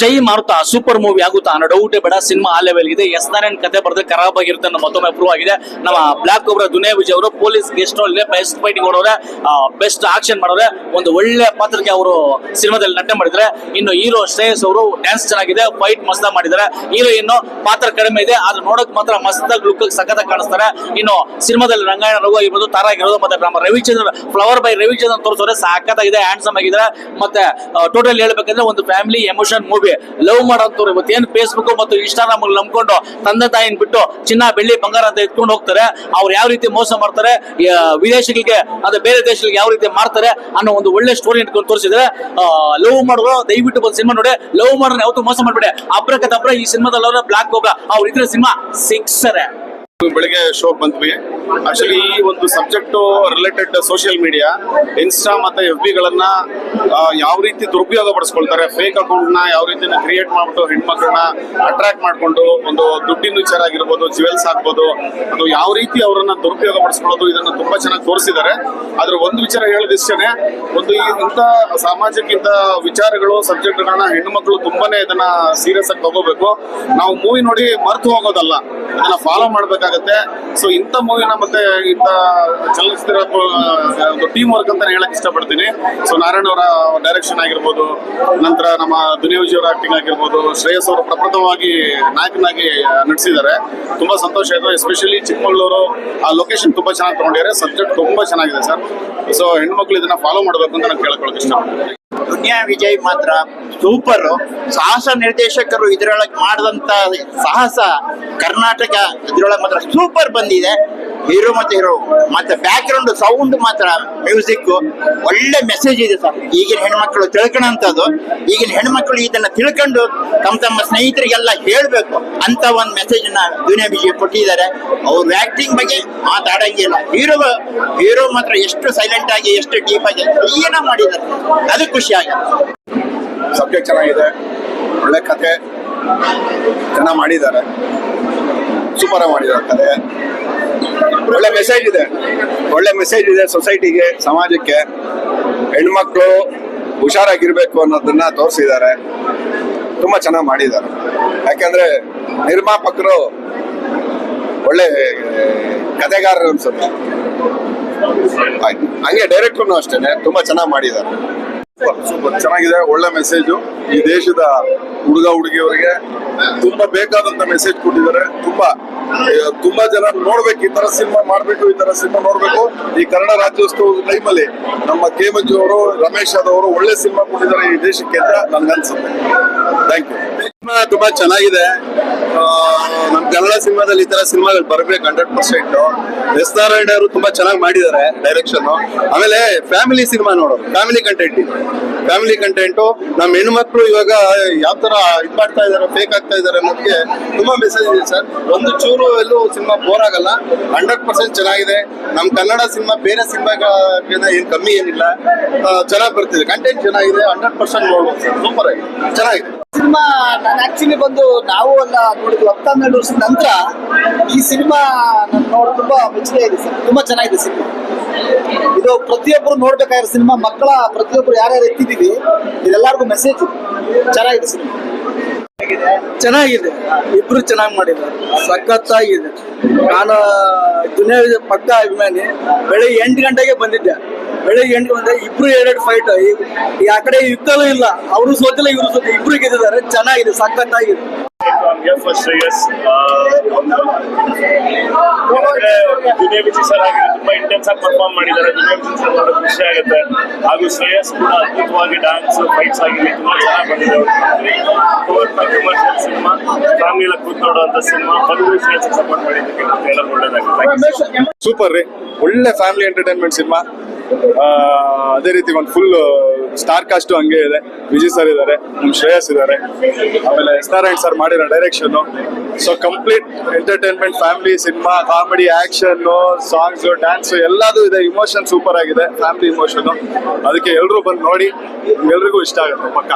ಜೈ ಮಾರುತ, super movie ಆಗುತ್ತಾ? ಅನ್ನೋ ಡೌಟೇ ಬೇಡ, ಸಿನಿಮಾ ಆ ಲೆವೆಲ್ ಇದೆ. ಎಸ್ ನಾರಾಯಣ್ ಕತೆ ಬರೆದ್ರೆ ಖರಾಬ್ ಆಗಿರುತ್ತೆ ಅನ್ನೋ ಮತ್ತೊಮ್ಮೆ ಪ್ರೂವ್ ಆಗಿದೆ. ನಮ್ಮ ಬ್ಲಾಕ್ ಒಬ್ಬರ ದುನಿಯಾ ವಿಜಯ್ ಅವರು police guest role best fighting ಹೊಡೋರೆ best action ಮಾಡೋರೆ. ಒಂದು ಒಳ್ಳೆ ಪಾತ್ರಕ್ಕೆ ಅವರು ಸಿನಿಮಾದಲ್ಲಿ ನಟನೆ ಮಾಡಿದ್ರೆ ಇನ್ನು ಹೀರೋ ಶ್ರೇಯಸ್ ಅವರು ಡ್ಯಾನ್ಸ್ ಚೆನ್ನಾಗಿದೆ ಫೈಟ್ ಮಸ್ತ ಮಾಡಿದ್ದಾರೆ. ಹೀರೋಯಿನ್ ಪಾತ್ರ ಕಡಿಮೆ ಇದೆ, ಆದ್ರೆ ನೋಡಕ್ ಮಾತ್ರ ಮಸ್ತಾಗಿ ಲುಕ್ ಸಖತ್ತಾಗಿ ಕಾಣಿಸ್ತಾರೆ. ಇನ್ನು ಸಿನಿಮಾದಲ್ಲಿ ರಂಗಾಯಣ ರಘು ಆಗಿರ್ಬೋದು, ತಾರ ಆಗಿರೋದು ಮತ್ತೆ ನಮ್ಮ ರವಿಚಂದ್ರ ಫ್ಲವರ್ ಬೈ ರವಿಚಂದ್ರ ತೋರಿಸೋರೆ ಸಖತ್ತಾಗಿದೆ ಹ್ಯಾಂಡ್ಸಮ್ ಆಗಿದ್ದಾರೆ. ಮತ್ತೆ ಟೋಟಲ್ ಹೇಳ್ಬೇಕಂದ್ರೆ ಒಂದು ಫ್ಯಾಮಿಲಿ ಎಮೋಷನ್ ಮೂವಿ ಲವ್ ಮಾಡೋಂಥವ್ರು ಇವತ್ತೇನು ಫೇಸ್ಬುಕ್ ಮತ್ತು ಇನ್ಸ್ಟಾಗ್ರಾಮ್ ನಂಬ್ಕೊಂಡು ತಂದೆ ತಾಯಿನ ಬಿಟ್ಟು ಚಿನ್ನ, ಬೆಳ್ಳಿ, ಬಂಗಾರ ಅಂತ ಎತ್ಕೊಂಡು ಹೋಗ್ತಾರೆ, ಅವ್ರು ಯಾವ ರೀತಿ ಮೋಸ ಮಾಡ್ತಾರೆ ವಿದೇಶಗಳಿಗೆ ಅಂದ್ರೆ ಬೇರೆ ದೇಶಗಳಿಗೆ ಯಾವ ರೀತಿ ಮಾಡ್ತಾರೆ ಅನ್ನೋ ಒಂದು ಒಳ್ಳೆ ಸ್ಟೋರಿ ಇಟ್ಕೊಂಡು ತೋರಿಸಿದ್ರೆ ಲವ್ ಮಾಡೋರು ದಯವಿಟ್ಟು ಒಂದು ಸಿನಿಮಾ ನೋಡಿ ಲವ್ ಮಾಡೋರು ಯಾವತ್ತು ಮೋಸ ಮಾಡ್ಬೇಡಿ. ತಬ್ರ ಈ ಸಿನಿಮಾದಲ್ಲಿ ಬ್ಲಾಕ್ ಹೋಗ ಅವ್ರು ಇದ್ರೆ ಸಿನಿಮಾ ಸಿಕ್ಸರೆ. ಬೆಳಿಗ್ಗೆ ಶೋ ಬಂದ್ವಿ. ಆಕ್ಚುಲಿ ಈ ಒಂದು subject related social media insta ಮತ್ತೆ ಎಫ್ ಬಿಗಳನ್ನ ಯಾವ ರೀತಿ ದುರುಪಯೋಗ ಪಡಿಸ್ಕೊಳ್ತಾರೆ ಫೇಕ್ ಅಕೌಂಟ್ನ ಯಾವ ರೀತಿ ಕ್ರಿಯೇಟ್ ಮಾಡ್ಬಿಟ್ಟು ಹೆಣ್ಮಕ್ಳನ್ನ ಅಟ್ರಾಕ್ಟ್ ಮಾಡ್ಕೊಂಡು ಒಂದು ದುಡ್ಡಿನ ವಿಚಾರ ಆಗಿರ್ಬೋದು ಜುವೆಲ್ಸ್ ಆಗ್ಬೋದು, ಅದು ಯಾವ ರೀತಿ ಅವರನ್ನ ದುರುಪಯೋಗ ಪಡಿಸ್ಕೊಳ್ಳೋದು ಇದನ್ನ ತುಂಬಾ ಚೆನ್ನಾಗಿ ತೋರಿಸಿದ್ದಾರೆ. ಆದ್ರೆ ಒಂದು ವಿಚಾರ ಹೇಳೋದಿಷ್ಟೇ ಒಂದು ಈ ಇಂಥ ಸಾಮಾಜಿಕ ವಿಚಾರಗಳು ಸಬ್ಜೆಕ್ಟ್ಗಳನ್ನ ಹೆಣ್ಣುಮಕ್ಳು ತುಂಬಾನೇ ಇದನ್ನ ಸೀರಿಯಸ್ ಆಗಿ ತಗೋಬೇಕು. ನಾವು ಮೂವಿ ನೋಡಿ ಮರ್ತು ಹೋಗೋದಲ್ಲ. ಇದನ್ನ ಫಾಲೋ ಮಾಡ್ಬೇಕಾಗತ್ತೆ. ಸೊ ಇಂಥ ಮೂವಿನ ಮತ್ತೆ ಇಂಥ ಚಲನಚಿತ್ರ, ಒಂದು ಟೀಮ್ ವರ್ಕ್ ಅಂತ ಹೇಳಕ್ ಇಷ್ಟಪಡ್ತೀನಿ. ಸೊ ನಾರಾಯಣ ಅವರ ಡೈರೆಕ್ಷನ್ ಆಗಿರ್ಬೋದು, ನಂತರ ನಮ್ಮ ದುನಿಯೋಜಿ ಅವರ ಆಕ್ಟಿಂಗ್ ಆಗಿರ್ಬೋದು, ಶ್ರೇಯಸ್ ಅವರು ಪ್ರಪ್ರಥಮವಾಗಿ ನಾಯಕನಾಗಿ ನಟಿಸಿದ್ದಾರೆ. ತುಂಬಾ ಸಂತೋಷ ಆಯ್ತು ಎಸ್ಪೆಷಲಿ ಚಿಕ್ಕಮಗಳೂರು. ಆ ಲೊಕೇಶನ್ ತುಂಬಾ ಚೆನ್ನಾಗಿ ತಗೊಂಡಿದ್ದಾರೆ. ಸಬ್ಜೆಕ್ಟ್ ತುಂಬಾ ಚೆನ್ನಾಗಿದೆ ಸರ್ ಸೊ ಹೆಣ್ಮಕ್ಳು ಇದನ್ನ ಫಾಲೋ ಮಾಡಬೇಕು ಅಂತ ನಾನು ಕೇಳ್ಕೊಳಕ್ ಇಷ್ಟಪಡ್ತೀನಿ. ದುನಿಯಾ ವಿಜಯ್ ಮಾತ್ರ. ಸೂಪರ್ ಸಾಹಸ ನಿರ್ದೇಶಕರು ಇದರೊಳಗೆ ಮಾಡಿದಂತ ಸಾಹಸ ಕರ್ನಾಟಕ ಇದರೊಳಗೆ ಮಾತ್ರ ಸೂಪರ್ ಬಂದಿದೆ. ಹೀರೋ ಮತ್ತೆ ಹೀರೋ ಮತ್ತೆ ಬ್ಯಾಕ್ ಗ್ರೌಂಡ್ ಸೌಂಡ್ ಮಾತ್ರ ಮ್ಯೂಸಿಕ್ ಒಳ್ಳೆ ಮೆಸೇಜ್ ಇದೆ ಸರ್ ಈಗಿನ ಹೆಣ್ಮಕ್ಳು ತಿಳ್ಕೊಳಂತದ್ದು ಈಗಿನ ಹೆಣ್ಮಕ್ಳು ಇದನ್ನ ತಿಳ್ಕೊಂಡು ತಮ್ಮ ತಮ್ಮ ಸ್ನೇಹಿತರಿಗೆಲ್ಲ ಹೇಳ್ಬೇಕು. ಅಂತ ಒಂದು ಮೆಸೇಜ್ನ ದುನಿಯಾ ವಿಜಯ್ ಕೊಟ್ಟಿದ್ದಾರೆ. ಅವ್ರ ಆಕ್ಟಿಂಗ್ ಬಗ್ಗೆ ಮಾತಾಡಂಗಿಲ್ಲ ಹೀರೋ ಹೀರೋ ಮಾತ್ರ ಎಷ್ಟು ಸೈಲೆಂಟ್ ಆಗಿ, ಎಷ್ಟು ಡೀಪ್ ಆಗಿ ಏನೋ ಮಾಡಿದ್ದಾರೆ. ಅದು ಖುಷಿ ಆಗುತ್ತೆ. ಸಬ್ಜೆಕ್ಟ್ ಚೆನ್ನಾಗಿದೆ. ಒಳ್ಳೆ ಕತೆ. ಚೆನ್ನಾಗಿ ಮಾಡಿದ್ದಾರೆ. ಸೂಪರ್ ಮಾಡಿದ್ದಾರೆ ಕತೆ. ಒಳ್ಳೆ ಮೆಸೇಜ್ ಇದೆ. ಒಳ್ಳೆ ಮೆಸೇಜ್ ಇದೆ ಸೊಸೈಟಿಗೆ ಸಮಾಜಕ್ಕೆ. ಹೆಣ್ಮಕ್ಳು ಹುಷಾರಾಗಿರ್ಬೇಕು ಅನ್ನೋದನ್ನ ತೋರಿಸಿದ್ದಾರೆ. ತುಂಬಾ ಚೆನ್ನಾಗಿ ಮಾಡಿದ್ದಾರೆ. ಯಾಕಂದ್ರೆ ನಿರ್ಮಾಪಕರು ಒಳ್ಳೆ ಕಥೆಗಾರರು ಅನ್ಸುತ್ತೆ. ಹಂಗೆ ಡೈರೆಕ್ಟರ್ನು ಅಷ್ಟೇನೆ, ತುಂಬಾ ಚೆನ್ನಾಗಿ ಮಾಡಿದ್ದಾರೆ. ಸೂಪರ್ ಚೆನ್ನಾಗಿದೆ, ಒಳ್ಳೆ ಮೆಸೇಜು ಈ ದೇಶದ ಹುಡುಗ, ಹುಡುಗಿಯವರಿಗೆ ತುಂಬಾ ಬೇಕಾದಂತ ಮೆಸೇಜ್ ಕೊಟ್ಟಿದ್ದಾರೆ. ತುಂಬಾ ತುಂಬಾ ಜನ ನೋಡ್ಬೇಕು ಈ ತರ ಸಿನಿಮಾ ಮಾಡ್ಬೇಕು ಈ ತರ ಸಿನಿಮಾ ನೋಡ್ಬೇಕು. ಈ ಕನ್ನಡ ರಾಜ್ಯೋತ್ಸವದ ಟೈಮಲ್ಲಿ ನಮ್ಮ ಕೆ ಅವರು, ರಮೇಶ್ ಅವರು ಒಳ್ಳೆ ಸಿನಿಮಾ ಕೊಟ್ಟಿದ್ದಾರೆ ಈ ದೇಶಕ್ಕೆ ಅಂತ ನನ್ಗನ್ಸುತ್ತೆ ಥ್ಯಾಂಕ್ ಯು ತುಂಬಾ ಚೆನ್ನಾಗಿದೆ. ನಮ್ ಕನ್ನಡ ಸಿನಿಮಾದಲ್ಲಿ ಈ ತರ ಸಿನಿಮಾಗಳು ಬರಬೇಕು ಹಂಡ್ರೆಡ್ ಪರ್ಸೆಂಟ್ ಎಸ್ ನಾರಾಯಣ ಅವರು ತುಂಬಾ ಚೆನ್ನಾಗಿ ಮಾಡಿದ್ದಾರೆ ಡೈರೆಕ್ಷನ್ ಆಮೇಲೆ ಫ್ಯಾಮಿಲಿ ಸಿನಿಮಾ ನೋಡೋದು ಫ್ಯಾಮಿಲಿ ಕಂಟೆಂಟ್ ಇದೆ. ಫ್ಯಾಮಿಲಿ ಕಂಟೆಂಟು ನಮ್ಮ ಹೆಣ್ಮಕ್ಳು ಇವಾಗ ಯಾವ ತರ ಇದ್ ಮಾಡ್ತಾ ಇದಾರೆ ಫೇಕ್ ಆಗ್ತಾ ಇದಾರೆ ಅನ್ನೋದಕ್ಕೆ ತುಂಬಾ ಮೆಸೇಜ್ ಇದೆ ಸರ್. ಒಂದು ಚೂರು ಎಲ್ಲೂ ಸಿನಿಮಾ ಬೋರ್ ಆಗಲ್ಲ. ಹಂಡ್ರೆಡ್ ಪರ್ಸೆಂಟ್ ಚೆನ್ನಾಗಿದೆ. ನಮ್ಮ ಕನ್ನಡ ಸಿನಿಮಾ ಬೇರೆ ಸಿನಿಮಾಗಿಂತ ಏನ್ ಕಮ್ಮಿ ಏನಿಲ್ಲ. ಚೆನ್ನಾಗಿ ಬರ್ತಿದೆ. ಕಂಟೆಂಟ್ ಚೆನ್ನಾಗಿದೆ ಹಂಡ್ರೆಡ್ ಪರ್ಸೆಂಟ್ ನೋಡ್ಬೋದು ಸರ್. ಸೂಪರ್ ಆಗಿದೆ. ಚೆನ್ನಾಗಿದೆ. ಸಿನಿಮಾ ನಾನು ಆಕ್ಚುಲಿ ಬಂದು ನಾವು ಎಲ್ಲ ನೋಡಿದ್ವಿ ಹತ್ತು ಹನ್ನೆರಡು ವರ್ಷದ ನಂತರ ಈ ಸಿನಿಮಾ ನಾನು ನೋಡಿ ತುಂಬಾ ಮೆಚ್ಚುಗೆ ಇದೆ ಸರ್. ತುಂಬಾ ಚೆನ್ನಾಗಿದೆ ಸಿನಿಮಾ. ಇದು ಪ್ರತಿಯೊಬ್ಬರು ನೋಡ್ಬೇಕಾಗಿರೋ ಸಿನಿಮಾ, ಮಕ್ಕಳ ಪ್ರತಿಯೊಬ್ಬರು ಯಾರ್ಯಾರು ಎತ್ತಿದೀವಿ ಇದೆಲ್ಲರಿಗೂ ಮೆಸೇಜ್ ಚೆನ್ನಾಗಿದೆ ಸಿನಿಮಾ. ಚೆನ್ನಾಗಿದೆ. ಇಬ್ರು ಚೆನ್ನಾಗಿ ಮಾಡಿದ್ದಾರೆ. ಸಖತ್ತಾಗಿದೆ. ನಾನು ವಿಜಯ್ ಪಕ್ಕ ಅಭಿಮಾನಿ. ಬೆಳಿಗ್ಗೆ ಎಂಟು ಗಂಟೆಗೆ ಬಂದಿದ್ದೆ. ಬೆಳಿಗ್ಗೆ ಎಂಟು ಗಂಟೆ ಇಬ್ರು ಎರಡೆರಡು ಫೈಟ್ ಆ ಕಡೆ ಯುದ್ಧನೂ ಇಲ್ಲ. ಅವರು ಸೋತಿಲ್ಲ, ಇವರು ಸೋತಿ ಇಬ್ರು ಗೆದ್ದಿದ್ದಾರೆ. ಚೆನ್ನಾಗಿದೆ, ಸಖತ್ತಾಗಿದೆ. ದುನಿಯಾ ವಿಜಯ್ ಸರ್ ಆಗಿ ತುಂಬಾ ಇಂಟೆನ್ಸ್ ಆಗಿ ಪರ್ಫಾರ್ಮ್ ಮಾಡಿದ್ದಾರೆ ದುನಿಯಾ ನೋಡೋಕೆ ಖುಷಿ ಆಗುತ್ತೆ ಹಾಗೂ ಶ್ರೇಯಸ್ ಕೂಡ ಅದ್ಭುತವಾಗಿ ಡ್ಯಾನ್ಸ್ ಫೈಟ್ಸ್ ಆಗಿರಲಿ ತುಂಬಾ ಚೆನ್ನಾಗಿ ಬಂದಿದೆ ಕಮರ್ಷಿಯಲ್ ಸಿನಿಮಾ ಫ್ಯಾಮಿಲಿ ಕೂತ್ ನೋಡುವಂತ ಸಿನಿಮಾ ಮದುವೆ ಶ್ರೇಯಸ್ ಸಪೋರ್ಟ್ ಮಾಡಿದ್ದಕ್ಕೆ ಎಲ್ಲ ಒಳ್ಳೇದಾಗುತ್ತೆ ಸೂಪರ್ ರೀ. ಒಳ್ಳೆ ಫ್ಯಾಮಿಲಿ ಎಂಟರ್ಟೈನ್ಮೆಂಟ್ ಸಿನಿಮಾ. ಅದೇ ರೀತಿ ಒಂದು ಫುಲ್ ಸ್ಟಾರ್ ಕಾಸ್ಟ್ ಹಂಗೆ ಇದೆ. ವಿಜಯ್ ಸರ್ ಇದ್ದಾರೆ ನಮ್ ಶ್ರೇಯಸ್ ಇದ್ದಾರೆ ಆಮೇಲೆ ಎಸ್ ನಾರಾಯಣ್ ಸರ್ ಮಾಡಿರೋ direction so complete entertainment family cinema comedy action songs dance ಎಲ್ಲದೂ ಇದೆ. ಇಮೋಷನ್ ಸೂಪರ್ ಆಗಿದೆ. ಫ್ಯಾಮಿಲಿ ಇಮೋಷನ್ ಅದಕ್ಕೆ ಎಲ್ಲರೂ ಬಂದು ನೋಡಿ. ಎಲ್ರಿಗೂ ಇಷ್ಟ ಆಗುತ್ತೆ ಪಕ್ಕ.